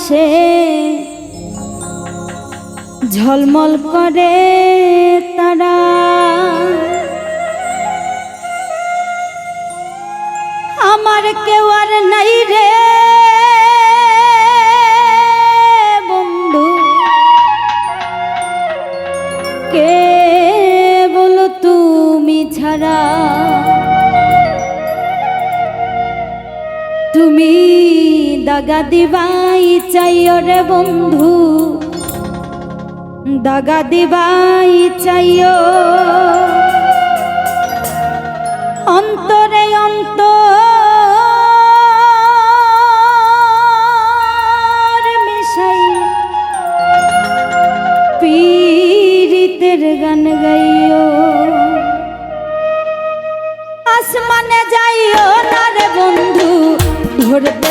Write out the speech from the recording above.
আকাশে ঝলমল করে তারা। আমার কেউ আর নাই রে বন্ধু। কে বলো তুমি ছাড়া দাগা দিবাই চাইও রে বন্ধু। দাগা দিবাই চাইও অন্তরে অন্তর মেশাই পীড়িতের গান গাইও। আসমানে যাইও না রে বন্ধু ধরতে